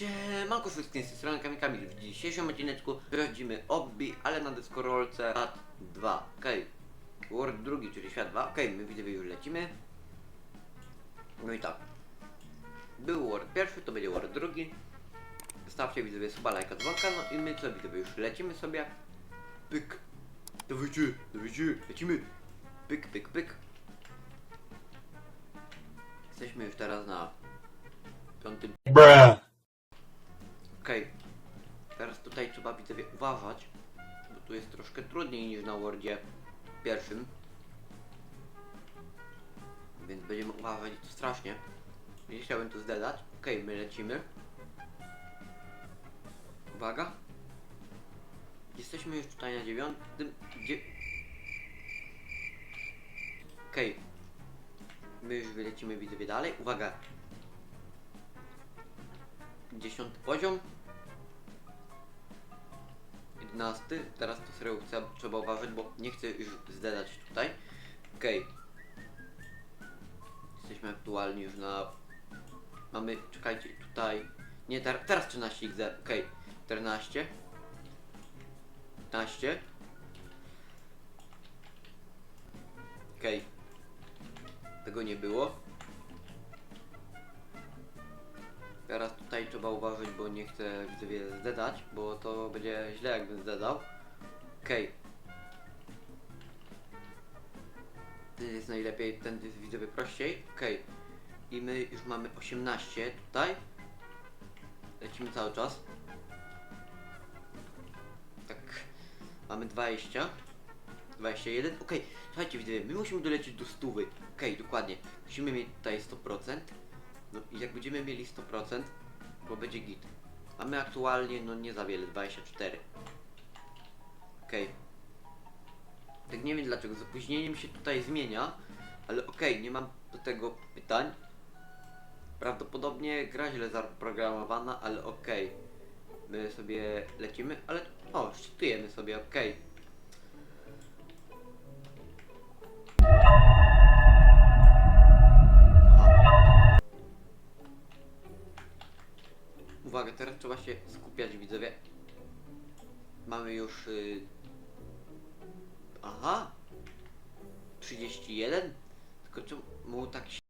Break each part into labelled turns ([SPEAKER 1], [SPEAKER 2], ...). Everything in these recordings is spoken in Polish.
[SPEAKER 1] Siemanko wszystkim, z tej strony Kamil Kamil. W dzisiejszym odcineczku sprawdzimy obbi, ale na deskorolce Świat 2. Okej. World drugi, czyli świat 2. Okej, my widzowie już lecimy. No i tak. Był World pierwszy, to będzie World drugi. Zostawcie widzowie suba, lajka, dzwonka, no i my co widzowie już lecimy sobie. Pyk. Dawajcie, dawajcie, lecimy. Pyk, pyk, pyk. Jesteśmy już teraz na piątym
[SPEAKER 2] Bruh.
[SPEAKER 1] Uważać, bo tu jest troszkę trudniej niż na Wordzie pierwszym. Więc będziemy uważać to strasznie. Nie chciałbym tu zdedać. Okej, my lecimy. Uwaga. Jesteśmy już tutaj na dziewiątym. Dzie... Okej. My już wylecimy widzowie dalej. Uwaga. Dziesiąty poziom. 11. Teraz to serio chcę, trzeba uważać, bo nie chcę już zdedać tutaj. Okej. Jesteśmy aktualnie już na... Mamy, czekajcie, tutaj... Nie, ter, teraz 13 XZ, okej. 14. 15. Okej. Tego nie było. Teraz tutaj trzeba uważać, bo nie chcę widzowie zdedać, bo to będzie źle jakbym zdedał. Okej. Ten jest najlepiej, ten jest widzowie prościej. Okej. I my już mamy 18 tutaj. Lecimy cały czas. Tak. Mamy 20. 21. Okej, słuchajcie widzowie, my musimy dolecieć do stówy. Okej, dokładnie. Musimy mieć tutaj 100%. No i jak będziemy mieli 100%, bo będzie git. Mamy aktualnie, no nie za wiele, 24. Okej. Tak nie wiem dlaczego, z opóźnieniem się tutaj zmienia, ale okej, nie mam do tego pytań. Prawdopodobnie gra źle zaprogramowana, ale okej. My sobie lecimy, ale o, szczytujemy sobie, okej. Uwaga, trzeba się skupiać, widzowie. Mamy już... Y... Aha! 31? Tylko czemu tak się...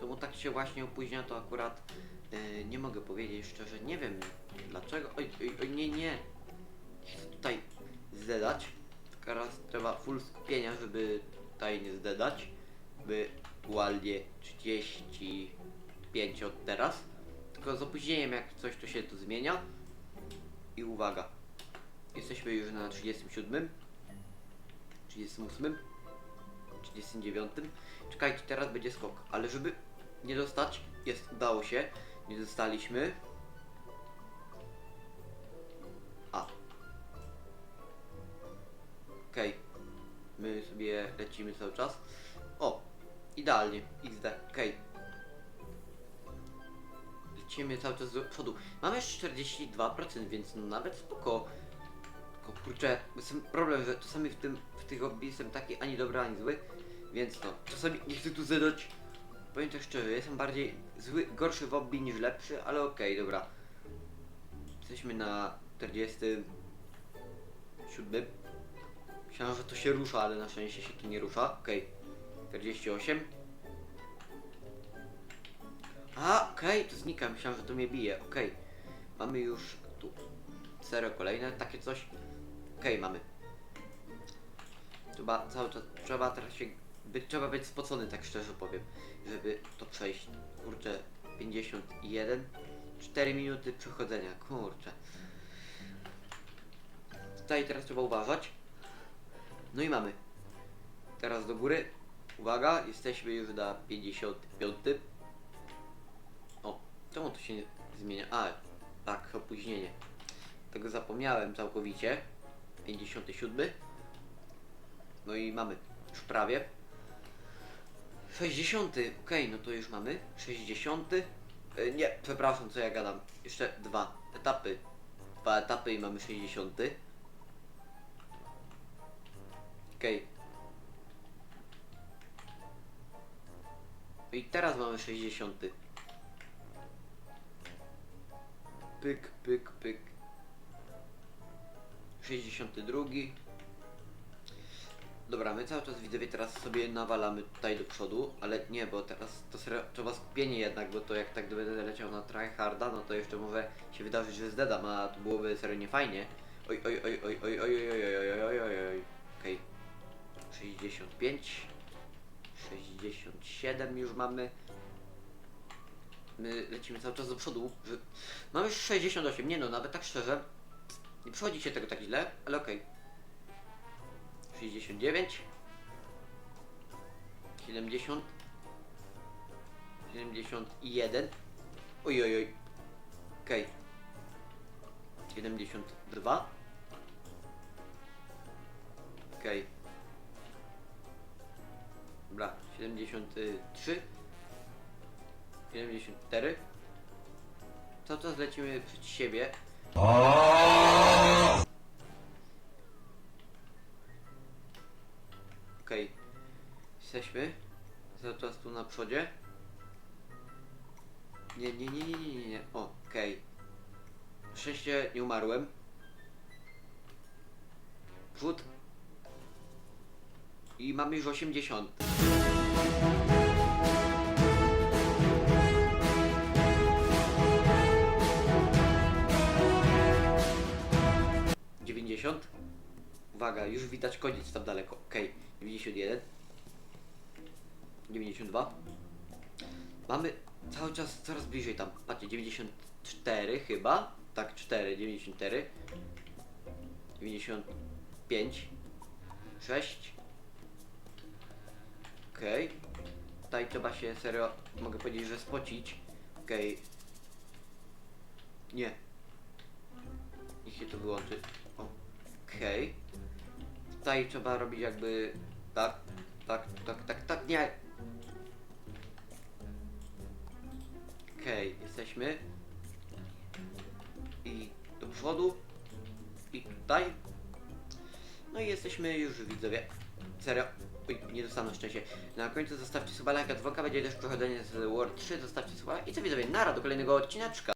[SPEAKER 1] Czemu tak się właśnie opóźnia, to akurat y, nie mogę powiedzieć szczerze, nie wiem dlaczego. Oj, oj, oj nie, nie. Chcę tutaj zdedać. Teraz trzeba full skupienia, żeby tutaj nie zdedać. By aktualnie 35 od teraz. Tylko z opóźnieniem jak coś to się tu zmienia. I uwaga. Jesteśmy już na 37. 38. 39. Czekajcie, teraz będzie skok. Ale żeby nie dostać, jest, udało się. Nie dostaliśmy. A. Okej. My sobie lecimy cały czas. O, idealnie. XD. Okej. Lecimy cały czas do przodu. Mamy jeszcze 42%, więc no nawet spoko. Tylko kurczę, problem, że czasami w tym, w tych hobby jestem taki ani dobry, ani zły. Więc no, czasami nie chcę tu zadać. Powiem tak szczerze, jestem bardziej zły, gorszy w hobby niż lepszy, ale okej, dobra. Jesteśmy na 47. Myślałem, że to się rusza, ale na szczęście się tu nie rusza. Okej. 48. A, okej, to znika. Myślałem, że to mnie bije. Okej. Mamy już tu serio kolejne takie coś. Okej, mamy. Trzeba cały czas, trzeba teraz się, być, trzeba być spocony, tak szczerze powiem, żeby to przejść. Kurczę, 51. 4 minuty przechodzenia, kurczę. Tutaj teraz trzeba uważać. No i mamy. Teraz do góry. Uwaga, jesteśmy już na 55. Czemu to się nie zmienia? A, tak, opóźnienie. Tego zapomniałem całkowicie. 57. No i mamy już prawie. 60. Okej, no to już mamy. 60. E, nie, przepraszam, co ja gadam. Jeszcze dwa etapy. Dwa etapy i mamy 60. Okej. No I teraz mamy 60. Pyk, pyk, pyk. 62. Dobra, my cały czas widzowie teraz sobie nawalamy tutaj do przodu, ale nie, bo teraz to trzeba skupienie jednak, bo to jak tak będę leciał na tryharda, no to jeszcze może się wydarzyć, że zdedam, a to byłoby serio nie fajnie. Oj, oj, oj, oj, oj, oj, oj, oj, oj, oj, oj, oj, oj, okej. 65, 67 już mamy. My lecimy cały czas do przodu. Mamy już 68, nie no, nawet tak szczerze. Nie przychodzi się tego tak źle, ale okej. 69 70 71 Oj, oj, oj. Okej. 72 Okej. Dobra, 73 74 Cały czas lecimy przed siebie. Okej. Jesteśmy. Cały czas tu na przodzie. Nie, nie, nie, nie, nie, nie, nie. Okej. Na Szczęście nie umarłem. Wrzód. I mamy już 80. Dziewięćdziesiąt. Uwaga, już widać koniec tam daleko. Okej, 91. 92. Mamy cały czas coraz bliżej tam. Patrzcie, 94 chyba. Tak, 4, 94. 95. 6. Okej. Tutaj trzeba się serio, mogę powiedzieć, że spocić. Okej. Nie. Niech się to wyłączy. Okej. Tutaj trzeba robić jakby tak, tak, tak, tak, tak, nie. Okej, jesteśmy. I do przodu. I tutaj. No i jesteśmy już widzowie. Serio. Oj, nie dostaną szczęście. Na końcu zostawcie suba, lajka, dzwonka, będzie też przechodzenie z World 3, zostawcie suba i co widzowie, nara do kolejnego odcineczka.